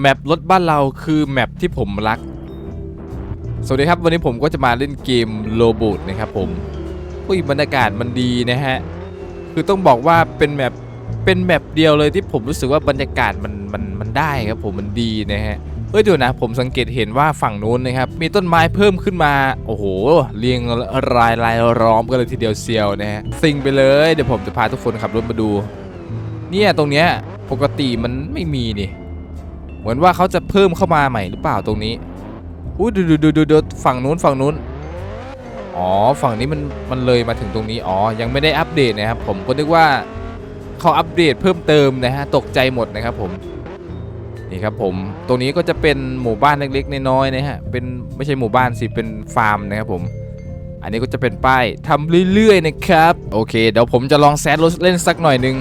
แมปรถบ้านเราคือแมปที่ผมรัก สวัสดีครับวันนี้ผมก็จะมาเล่นเกมโลบูดนะครับผมอุ้ยบรรยากาศมันดีนะฮะ คือต้องบอกว่าเป็นแมปเป็นแมปเดียวเลยที่ผมรู้สึกว่าบรรยากาศมันมันมันได้ครับผมมันดีนะฮะเอ้ยดี๋ยวนะผมสังเกตเห็นว่าฝั่งนู้นนะครับมีต้นไม้เพิ่มขึ้นมาโอ้โหเรียงรายรายล้อมกันเลยทีเดียวเซียวนะฮะซิงไปเลยเดี๋ยวผมจะพาทุกคนขับรถมาดู เนี่ยตรงเนี้ยปกติมันไม่มีนี่ เหมือนว่าเขาจะเพิ่มเข้ามาใหม่หรือเปล่าตรงนี้อู้ดูดูดูดูดูฝั่งนู้นฝั่งนู้น อ๋อฝั่งนี้มันมันเลยมาถึงตรงนี้ อ๋อ ยังไม่ได้อัปเดตนะครับ ผมก็นึกว่าเขาอัปเดตเพิ่มเติมนะฮะตกใจหมดนะครับผมนี่ครับผมตรงนี้ก็จะเป็นหมู่บ้านเล็กๆน้อยๆนะฮะเป็นไม่ใช่หมู่บ้านสิเป็นฟาร์มนะครับผมอันนี้ก็จะเป็นป้ายทำเรื่อยๆนะครับ โอเค เดี๋ยวผมจะลองแซดรถเล่นสักหน่อยนึง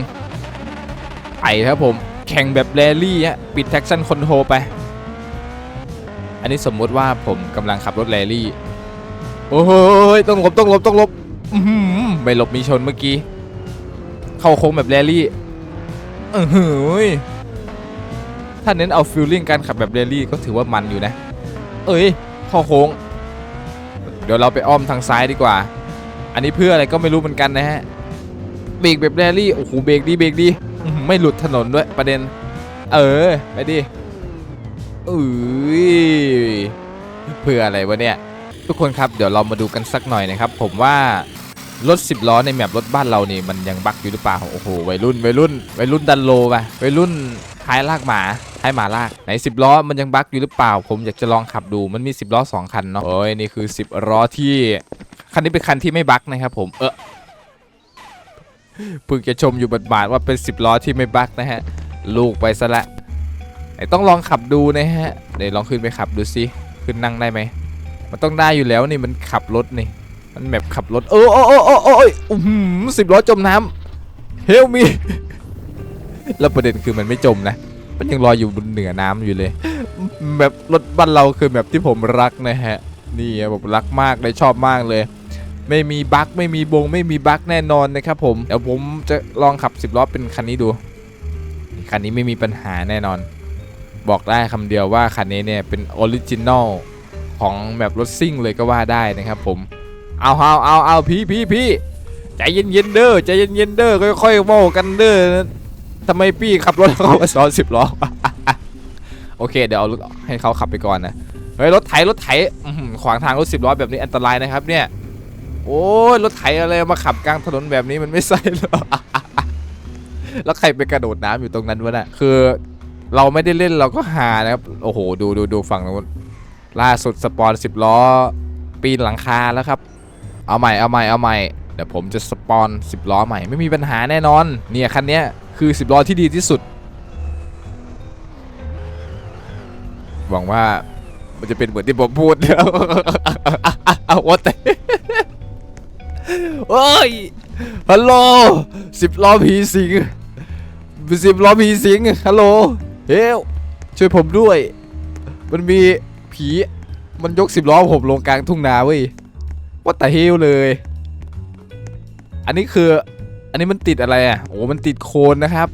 ไปครับผม แข่งแบบแรลลี่ฮะปิดแท็กชั่นคอนโทรไป อันนี้สมมุติว่าผมกำลังขับรถแรลลี่ โอ้ยต้องหลบต้องหลบต้องหลบไม่หลบมีชนเมื่อกี้ เข้าโค้งแบบแรลลี่อือหือถ้าเน้นเอาฟิลลิ่งการขับแบบเรลลี่ก็ถือว่ามันอยู่นะ เอ้ยเข้าโค้ง เดี๋ยวเราไปอ้อมทางซ้ายดีกว่า อันนี้เพื่ออะไรก็ไม่รู้เหมือนกันนะฮะ เบรกแบบเรลลี่ โอ้โห เบรกดี เบรกดี ไม่หลุดถนนด้วยประเด็น เออ ไปดิอุ้ยเพื่ออะไรวะเนี่ย ทุกคนครับเดี๋ยวเรามาดูกันสักหน่อยนะครับ ผมว่ารถ10ล้อในแมปรถบ้านเรานี่มันยังบั๊กอยู่หรือเปล่าโอ้โหวัยรุ่นวัยรุ่นวัยรุ่นดันโลป่ะวัยรุ่นท้ายลากหมาท้ายหมาลากไหน10ล้อมันยังบั๊กอยู่หรือเปล่า ผมอยากจะลองขับดูมันมี10ล้อ2คันเนาะโอ้ยนี่คือ 10ล้อที่คันนี้เป็นคันที่ไม่บั๊กนะครับผมเออ เพิ่งจะชมอยู่บาดว่าเป็น10ล้อที่ไม่บักนะฮะ ลูกไปซะละไหนต้องลองขับดูนะฮะเดี๋ยวลองขึ้นไปขับดูสิขึ้นนั่งได้ไหมมันต้องได้อยู่แล้วนี่มันขับรถนี่ มันแบบขับรถเออโอ้โอ้โอ้โอ้ยอื้หือสิบล้อจมน้ำเฮลมีแล้วประเด็นคือมันไม่จมนะ มันยังลอยอยู่บนเหนือน้ำอยู่เลย แบบรถบ้านเราคือแบบที่ผมรักนะฮะ นี่ผมรักมากเลยชอบมากเลย ไม่มีบั๊กไม่มีบงไม่มีบั๊กแน่นอนนะครับผมเดี๋ยวผมจะลองขับ 10ล้อเป็นคันนี้ดูคันนี้ไม่มีปัญหาแน่นอน บอกได้คำเดียวว่าคันนี้เนี่ยเป็นออริจินอลของแบบรถซิ่งเลยก็ว่าได้นะครับผมเอาเอาเอาเอาพี่พี่พี่ใจเย็นเย็นเด้อใจเย็นเย็นเด้อค่อยๆเว้ากันเด้อทำไมพี่ขับรถเขามาซ้อนสิบล้อโอเคเดี๋ยวเอารถให้เขาขับไปก่อนนะเฮ้ยรถไถรถไถขวางทางรถสิบล้อแบบนี้อันตรายนะครับเนี่ย โอ้ยรถไถอะไรมาขับกลางถนนแบบนี้มันไม่ใช่หรอแล้วใครไปกระโดดน้ำอยู่ตรงนั้นวะน่ะคือ เราไม่ได้เล่นเราก็หานะครับ โอ้โห ดูดูดูฝั่งนู้นล่าสุดสปอนสิบล้อ ปีนหลังคาแล้วครับ เอาใหม่เอาใหม่เอาใหม่เดี๋ยวผมจะสปอน10ล้อใหม่ไม่มีปัญหาแน่นอน เนี่ยคันนี้คือ10ล้อที่ดีที่สุด หวังว่ามันจะเป็นเหมือนที่ผมพูดเอาวะแต่ โอ้ย ฮัลโหลสิบล้อผีสิงสิบล้อผีสิง ฮัลโหล เฮลช่วยผมด้วย มันมีผี มันยกสิบล้อผมลงกลางทุ่งนาเว้ยว่าแต่เฮลเลย อันนี้คือ อันนี้มันติดอะไรอะ โอ้ มันติดโคนนะครับ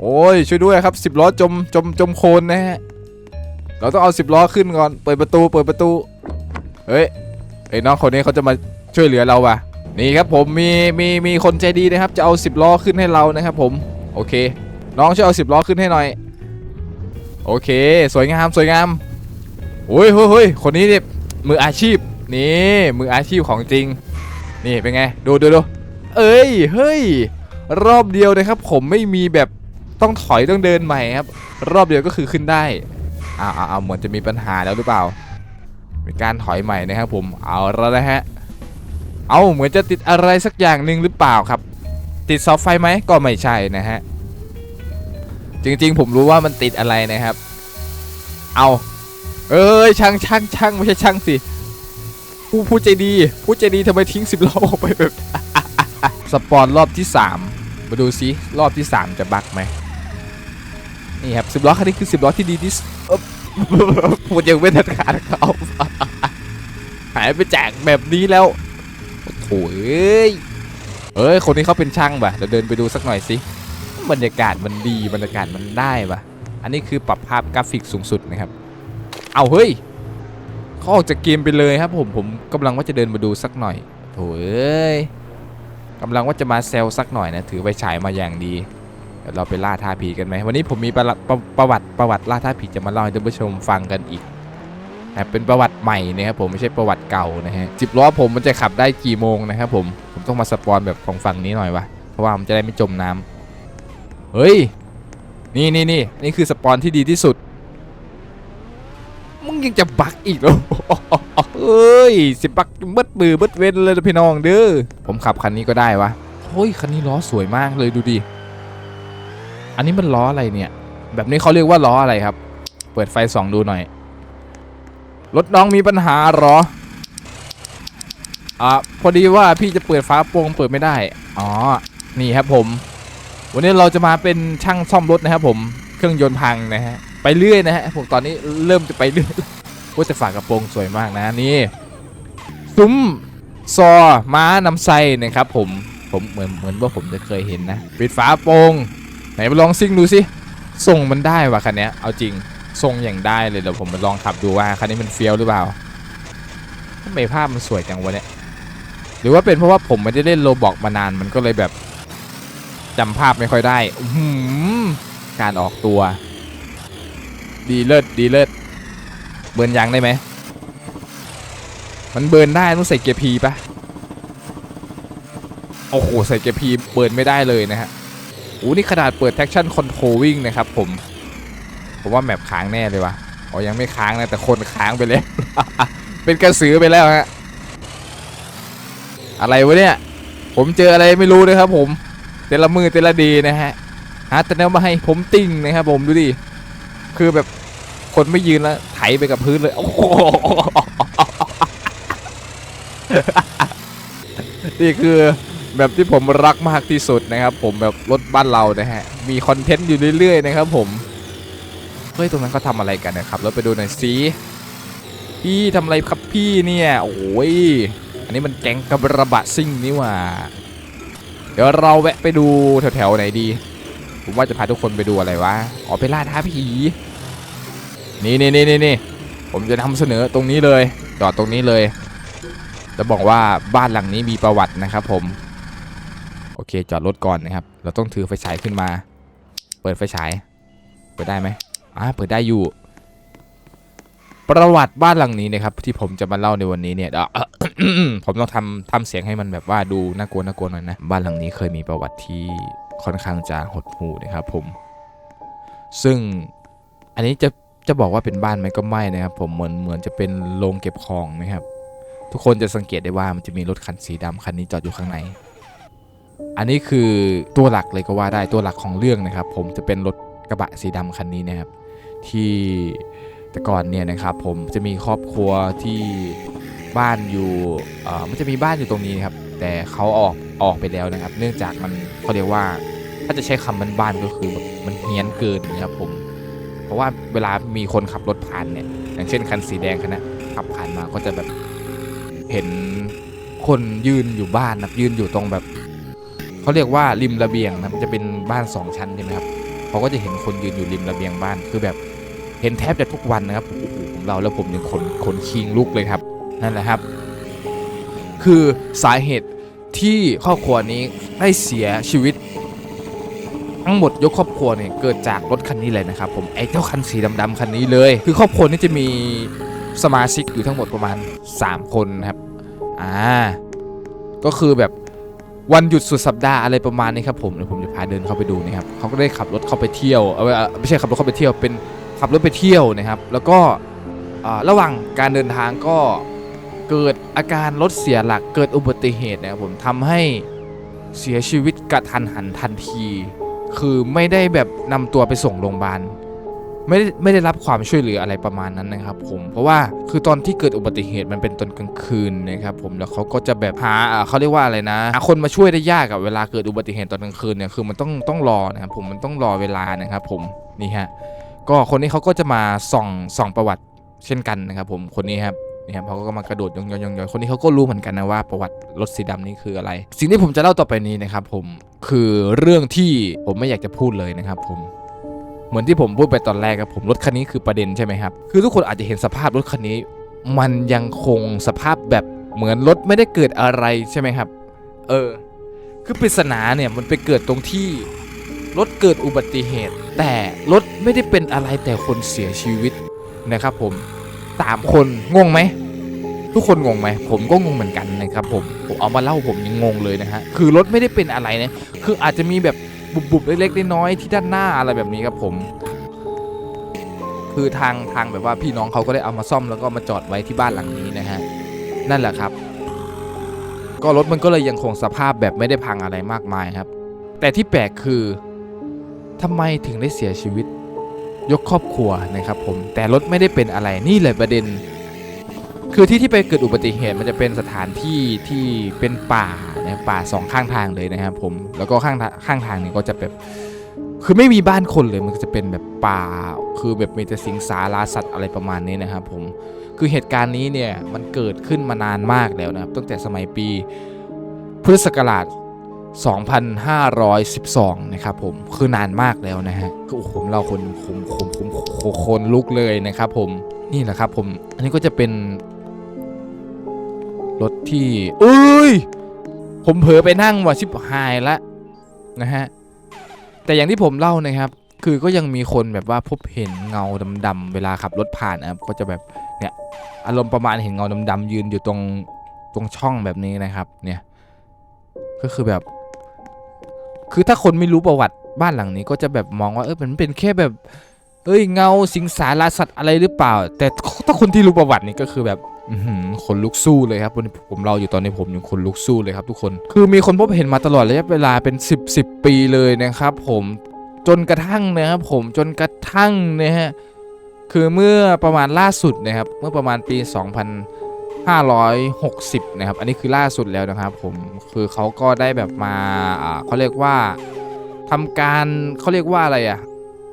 โอ้ย ช่วยด้วยครับสิบล้อจม จม จมโคนนะฮะ เราต้องเอาสิบล้อขึ้นก่อน เปิดประตู เปิดประตู เฮ้ยไอ้น้องคนนี้เขาจะมาช่วยเหลือเราว่ะ นี่ครับผมมีมีมีคนใจดีนะครับ จะเอาสิบล้อขึ้นให้เรานะครับผมโอเค น้องช่วยเอาสิบล้อขึ้นให้หน่อย โอเค สวยงามสวยงามโอ้ยเฮ้ยคนนี้เนี่ยมืออาชีพนี่มืออาชีพของจริง นี่เป็นไงดูดูดูเอ้ยเฮ้ยรอบเดียวนะครับ ผมไม่มีแบบต้องถอยต้องเดินใหม่ครับ รอบเดียวก็คือขึ้นได้อ้าวอ้าวอ้าวเหมือนจะมีปัญหาแล้วหรือเปล่า มีการถอยใหม่นะครับผมเอาแล้วนะฮะ เอาเหมือนจะติดอะไรสักอย่างหนึ่งหรือเปล่าครับ ติดเสาไฟไหมก็ไม่ใช่นะฮะ จริงๆ ผมรู้ว่ามันติดอะไรนะครับ เอาเอ้ยช่างช่างช่างไม่ใช่ช่างสิผู้ผู้ใจดีผู้ใจดีทำไมทิ้งสิบล้อออกไปแบบสปอนรอบที่สามมาดูซิรอบที่สามจะบักไหมนี่ครับสิบล้อคันนี้คือสิบล้อที่ดีที่สุดเอ้อพูดยังไม่ทันขาดเขาหายไปแจกแบบนี้แล้ว โอ้ยเอ้ย คนนี้เขาเป็นช่างป่ะเดี๋ยวเดินไปดูสักหน่อยสิ บรรยากาศมันดี บรรยากาศมันได้ป่ะอันนี้คือปรับภาพกราฟิกสูงสุดนะครับ เอาเฮ้ยเขาออกจากเกมไปเลยครับผม ผมกำลังว่าจะเดินมาดูสักหน่อยโถ่เอ้ยกำลังว่าจะมาเซลสักหน่อยนะ ถือไฟฉายมาอย่างดีเดี๋ยวเราไปล่าท้าผีกันไหม วันนี้ผมมีประประประวัติประวัติล่าท้าผีจะมาเล่าให้ท่านผู้ชมฟังกันอีก นะเป็นประวัติใหม่นะครับผมไม่ใช่ประวัติเก่านะฮะจิบล้อผมมันจะขับได้กี่โมงนะครับผมผมต้องมาสปอนแบบของฝั่งนี้หน่อยวะเพราะว่ามันจะได้ไม่จมน้ำเฮ้ยนี่นี่นี่นี่คือสปอนที่ดีที่สุดมึงยังจะบักอีกเหรอเอ้ยสิบักเบิดมือเบิดเว้นเลยพี่น้องเด้อผมขับคันนี้ก็ได้วะเฮ้ยคันนี้ล้อสวยมากเลยดูดิอันนี้มันล้ออะไรเนี่ย แบบนี้เขาเรียกว่าล้ออะไรครับ เปิดไฟส่องดูหน่อย รถน้องมีปัญหาหรอ อ่าพอดีว่าพี่จะเปิดฟ้าโปร่งเปิดไม่ได้ อ๋อ นี่ครับผม วันนี้เราจะมาเป็นช่างซ่อมรถนะครับผม เครื่องยนต์พังนะฮะ ไปเรื่อยนะฮะ ผมตอนนี้เริ่มจะไปเรื่อยว่าแต่ฝากกระโปรงสวยมากนะนี่ซุ้มซอม้านำไส้นะครับผม ผมเหมือนเหมือนว่าผมจะเคยเห็นนะ ปิดฝาโปรงไหนมาลองซิ่งดูสิทรงมันได้ว่ะคันนี้เอาจริง ทรงอย่างได้เลยเดี๋ยวผมมาลองขับดูว่าคันนี้มันเฟี้ยวหรือเปล่าทำไมภาพมันสวยจังวะเนี่ยหรือว่าเป็นเพราะว่าผมไม่ได้เล่นโลบอกมานานมันก็เลยแบบจำภาพไม่ค่อยได้อืการออกตัว ดีเลิศดีเลิศเบิร์นยางได้ไหมมันเบิร์นได้ต้องใส่เกียร์พีปะโอ้โหใส่เกียร์พีเบิร์นไม่ได้เลยนะฮะโอ้นี่ขนาดเปิด traction control วิ่งนะครับผม ผมว่าแมปค้างแน่เลยวะอ๋อยังไม่ค้างนะแต่คนค้างไปแล้ว เป็นกระสือไปแล้วฮะอะไรวะเนี่ย ผมเจออะไรไม่รู้เลยครับ ผมแต่ละมือแต่ละดีนะฮะหาแต่แนวมาให้ผมติ้งนะครับผมดูดิคือแบบคนไม่ยืนแล้วไถไปกับพื้นเลยโอ้โหนี่คือแบบที่ผมรักมากที่สุดนะครับ ผมแบบรถบ้านเรานะฮะมีคอนเทนต์อยู่เรื่อยๆนะครับ ผม เฮ้ยตรงนั้นเขาทำอะไรกันนะครับเราไปดูหน่อยสิพี่ทำอะไรครับพี่เนี่ยโอ้ยอันนี้มันแก๊งกระบะซิ่งนี่ว่า เดี๋ยวเราแวะไปดูแถวๆไหนดีผมว่าจะพาทุกคนไปดูอะไรวะอ๋อไปล่าท้าผีนี่นี่นี่นี่นผมจะนำเสนอตรงนี้เลยจอดตรงนี้เลย จะบอกว่าบ้านหลังนี้มีประวัตินะครับผม โอเคจอดรถก่อนนะครับ เราต้องถือไฟฉายขึ้นมา เปิดไฟฉาย เปิดได้ไหม อ่าเปิดได้อยู่ ประวัติบ้านหลังนี้นะครับที่ผมจะมาเล่าในวันนี้เนี่ยเออผมต้องทำทำเสียงให้มันแบบว่าดูน่ากลัวน่ากลัวหน่อยนะบ้านหลังนี้เคยมีประวัติที่ค่อนข้างจะหดหู่นะครับผม ซึ่งอันนี้จะจะบอกว่าเป็นบ้านไหมก็ไม่นะครับผมเหมือนเหมือนจะเป็นโรงเก็บของนะครับ ทุกคนจะสังเกตได้ว่ามันจะมีรถคันสีดำคันนี้จอดอยู่ข้างใน อันนี้คือตัวหลักเลยก็ว่าได้ตัวหลักของเรื่องนะครับ ผมจะเป็นรถกระบะสีดำคันนี้นะครับ ที่แต่ก่อนเนี่ยนะครับผมจะมีครอบครัวที่บ้านอยู่มันจะมีบ้านอยู่ตรงนี้ครับ แต่เขาออกออกไปแล้วนะครับ เนื่องจากมันเขาเรียกว่า ถ้าจะใช้คำบ้านก็คือแบบมันเฮี้ยนเกินนะครับผม เพราะว่าเวลามีคนขับรถผ่านเนี่ยอย่างเช่นคันสีแดงคันนะขับผ่านมาก็จะแบบเห็นคนยืนอยู่บ้านนะยืนอยู่ตรงแบบเขาเรียกว่าริมระเบียงนะจะเป็นบ้านสองชั้นใช่ไหมครับเขาก็จะเห็นคนยืนอยู่ริมระเบียงบ้านคือแบบ เห็นแทบจะทุกวันนะครับโอ้โหผมเราแล้วผมยังคนคนคิงลุกเลยครับนั่นแหละครับ คือสาเหตุที่ครอบครัวนี้ได้เสียชีวิต ทั้งหมดยกครอบครัวเนี่ยเกิดจากรถคันนี้เลยนะครับ ผมไอ้เจ้าคันสีดำๆคันนี้เลย คือครอบครัวนี้จะมีสมาชิกอยู่ทั้งหมดประมาณ 3 คนครับอ่าก็คือแบบวันหยุดสุดสัปดาห์อะไรประมาณนี้ครับผมเดี๋ยวผมจะพาเดินเข้าไปดูนะครับเขาก็ได้ขับรถเข้าไปเที่ยวเออไม่ใช่ขับรถเข้าไปเที่ยวเป็น ขับรถไปเที่ยวนะครับ แล้วก็ระหว่างการเดินทางก็เกิดอาการรถเสียหลักเกิดอุบัติเหตุนะครับผมทำให้เสียชีวิตกระทันหันทันที คือไม่ได้แบบนำตัวไปส่งโรงพยาบาลไม่ได้ไม่ได้รับความช่วยเหลืออะไรประมาณนั้นนะครับผมเพราะว่าคือตอนที่เกิดอุบัติเหตุมันเป็นตอนกลางคืนนะครับผมแล้วเขาก็จะแบบหาอ่าเขาเรียกว่าอะไรนะหาคนมาช่วยได้ยากกับเวลาเกิดอุบัติเหตุตอนกลางคืนเนี่ยคือมันต้องต้องรอนะครับผมมันต้องรอเวลานะครับผมนี่ฮะ ก็คนนี้เขาก็จะมาส่องส่องประวัติเช่นกันนะครับผมคนนี้ครับนี่ครับเขาก็มากระโดดยองยองยองยองคนนี้เขาก็รู้เหมือนกันนะว่าประวัติรถสีดำนี่คืออะไร สิ่งที่ผมจะเล่าต่อไปนี้นะครับผมคือเรื่องที่ผมไม่อยากจะพูดเลยนะครับผมเหมือนที่ผมพูดไปตอนแรกครับผมรถคันนี้คือประเด็นใช่ไหมครับคือทุกคนอาจจะเห็นสภาพรถคันนี้ มันยังคงสภาพแบบเหมือนรถไม่ได้เกิดอะไรใช่ไหมครับ เออ คือปริศนาเนี่ยมันไปเกิดตรงที่ รถเกิดอุบัติเหตุ แต่รถไม่ได้เป็นอะไรแต่คนเสียชีวิตนะครับผมสามคนงงไหมทุกคนงงไหมผมก็งงเหมือนกันนะครับผมผมเอามาเล่าผมยังงงเลยนะฮะคือรถไม่ได้เป็นอะไรนะคืออาจจะมีแบบบุบๆเล็กๆน้อยๆที่ด้านหน้าอะไรแบบนี้ครับผม คือทางทางแบบว่าพี่น้องเขาก็ได้เอามาซ่อมแล้วก็มาจอดไว้ที่บ้านหลังนี้นะฮะนั่นแหละครับ ก็รถมันก็เลยยังคงสภาพแบบไม่ได้พังอะไรมากมายครับ แต่ที่แปลกคือ ทำไมถึงได้เสียชีวิต ยกครอบครัวนะครับผมแต่รถไม่ได้เป็นอะไรนี่เลยประเด็น คือที่ที่ไปเกิดอุบัติเหตุมันจะเป็นสถานที่ที่เป็นป่านะป่าสองข้างทางเลยนะครับผมแล้วก็ข้างทางข้างทางเนี่ยก็จะแบบคือไม่มีบ้านคนเลยมันก็จะเป็นแบบป่า คือแบบมีแต่สิงสาราสัตว์อะไรประมาณนี้นะครับผมคือเหตุการณ์นี้เนี่ยมันเกิดขึ้นมานานมากแล้วนะครับตั้งแต่สมัยปีพุทธศักราช 2512 นะครับผมคือนานมากแล้วนะฮะคือโอ้โหผมเราคนคมคมคมคนลุกเลยนะครับผมนี่แหละครับผมอันนี้ก็จะเป็น รถที่เอ้ยผมเผลอไปนั่งว่ะชิบหายละนะฮะแต่อย่างที่ผมเล่านะครับ คือก็ยังมีคนแบบว่าพบเห็นเงาดำๆเวลาขับรถผ่านนะครับก็จะแบบเนี่ยอารมณ์ประมาณเห็นเงาดำๆยืนอยู่ตรงตรงช่องแบบนี้นะครับ เนี่ยก็คือแบบ คือถ้าคนไม่รู้ประวัติบ้านหลังนี้ก็จะแบบมองว่าเออมันเป็นแค่แบบ เอ้ยเงาสิงสาราสัตว์อะไรหรือเปล่า แต่ถ้าคนที่รู้ประวัตินี่ก็คือแบบคนลุกสู้เลยครับวันผมเราอยู่ตอนนี้ผมยังคนลุกสู้เลยครับทุกคน คือมีคนพบเห็นมาตลอดระยะเวลาเป็น 10 10 ปีเลยนะครับ ผมจนกระทั่งนะครับผมจนกระทั่งนะฮะคือเมื่อประมาณล่าสุดนะครับเมื่อประมาณปี 560 นะครับ อันนี้คือล่าสุดแล้วนะครับผม คือเขาก็ได้แบบมาเขาเรียกว่าทำการเขาเรียกว่าอะไรอะ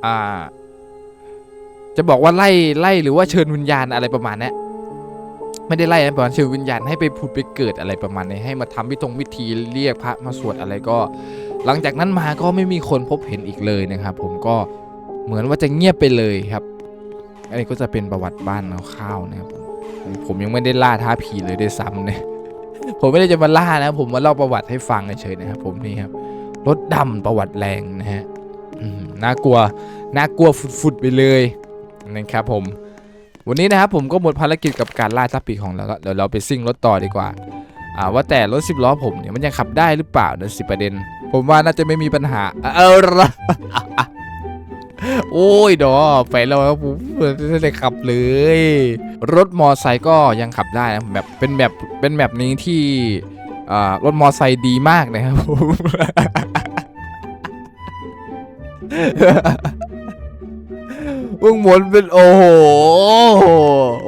อ่า จะบอกว่าไล่ไล่หรือว่าเชิญวิญญาณอะไรประมาณนี้ไม่ได้ไล่นะประมาณเชิญวิญญาณให้ไปผุดไปเกิดอะไรประมาณนี้ให้มาทำพิธงพิธีเรียกพระมาสวดอะไรก็ หลังจากนั้นมาก็ไม่มีคนพบเห็นอีกเลยนะครับ ผมก็เหมือนว่าจะเงียบไปเลยครับ อันนี้ก็จะเป็นประวัติบ้านคร่าวๆนะครับ ผมยังไม่ได้ล่าท้าผีเลยได้ซ้ำเนี่ยผมไม่ได้จะมาล่านะ ผมมาเล่าประวัติให้ฟังเฉยๆนะครับผมนี่ครับรถดำประวัติแรงนะฮะน่ากลัวน่ากลัวฟุดๆไปเลยนะครับผม วันนี้นะครับผมก็หมดภารกิจกับการล่าทัพปีของเราแล้วเดี๋ยวเราไปซิ่งรถต่อดีกว่าอ่าว่าแต่รถสิบล้อผมเนี่ยมันยังขับได้หรือเปล่านั่นสิประเด็น ผมว่าน่าจะไม่มีปัญหา เอาละโอ้ยดอไฟเราครับผมไม่ได้ขับเลย รถมอไซค์ก็ยังขับได้นะแบบเป็นแบบเป็นแบบนี้ที่รถมอไซค์ดีมากนะครับผมมึงหมุนเป็นโอ้โห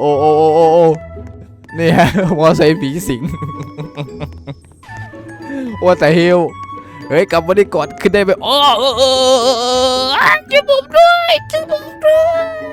โอ้โอ้โอ้โอ้โอ้นี่ฮะมอไซค์ผีสิงว่าแต่เฮลเฮ้ยกลับมาได้ก่อนขึ้นได้ไหมโอ้เออเออเออเออช่วยผมด้วยช่วยผมด้วย